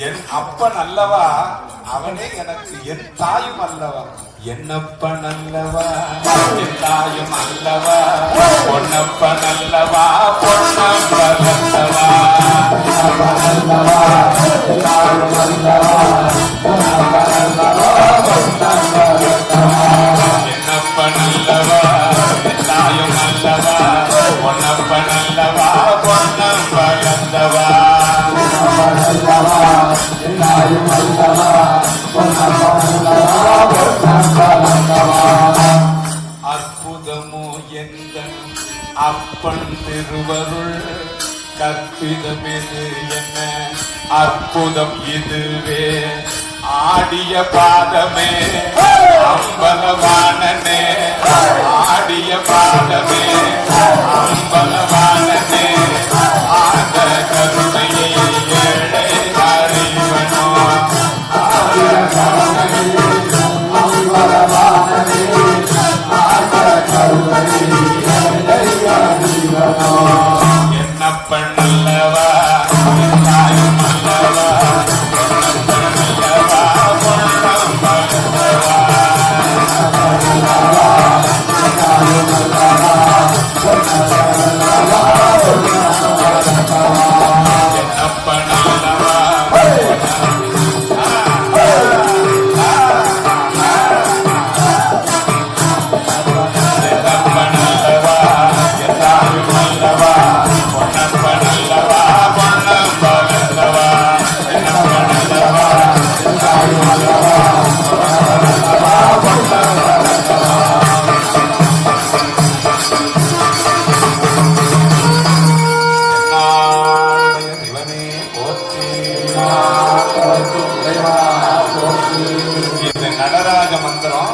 என் அப்பன் அல்லவா அவனே எனக்கு என் தாயும் அல்லவா? என்னப்பன் அல்லவா என் தாயும் அல்லவா? பொன்னப்பன் அல்லவா பொன்னப்பன் அல்லவா அப்பன் திருவருள் கற்பிதமெது என்ன? அற்புதம் இதுவே. ஆடிய பாதமே அம்பலவானனே இது நடராஜ மந்திரம்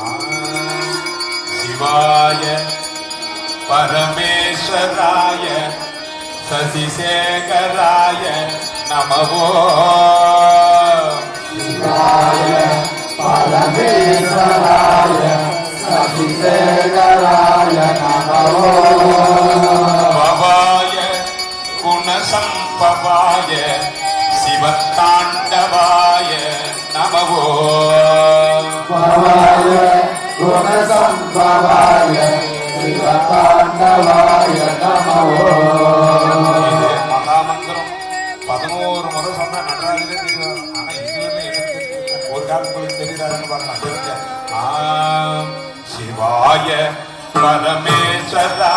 ஆ, சிவாய பரமேஸ்வராய சசிசேகராய நமவோ பவாய குணசம்பவாய சிவத்தாண்டவாய நமவோ பவாய குணசம்பவாய சிவதாண்டவாய நமோ இது மகாமந்திரம். பதினோரு முறை சொன்னா நடராஜரே தெரியும். ஆனா இதுவரை எனக்கு ஒரு காலத்துக்கு தெரியுதான்னு ஆம் சிவாய பரமேஸ்வராய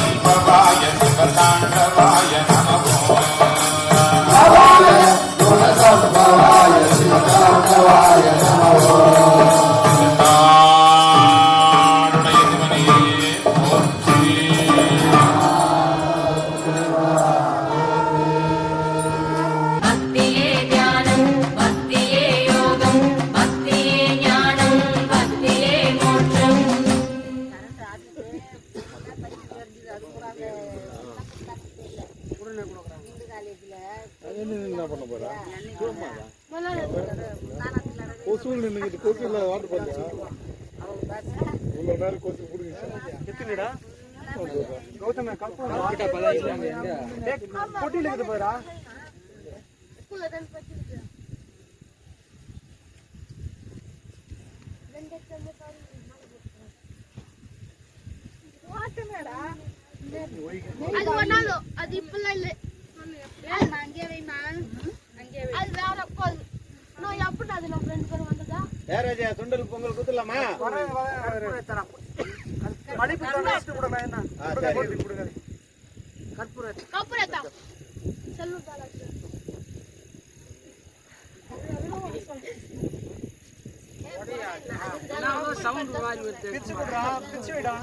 Sampradaya Sukatanga Vayana நின்னுக்கிட்டு கொசுல வாட்டு போட்டியா இவ்வளோ நேரம் கொசு பிடிங்க. எத்தனைடா? கௌதம இருக்குது பாரா அது ஒன்னாலும் அது இப்பெல்லாம் இல்ல. அது அங்கே வைமா அது வேற அப்போ அது நான் எப்படி அது நம்ம ரெண்டு பேரும் வந்ததா ஏராஜா சுண்டல் பொங்கல் குத்துலாமா மடிப்பு வேணாம் கொடுங்க செல்வம் பாலாஜி பிச்சு பிச்சு விடா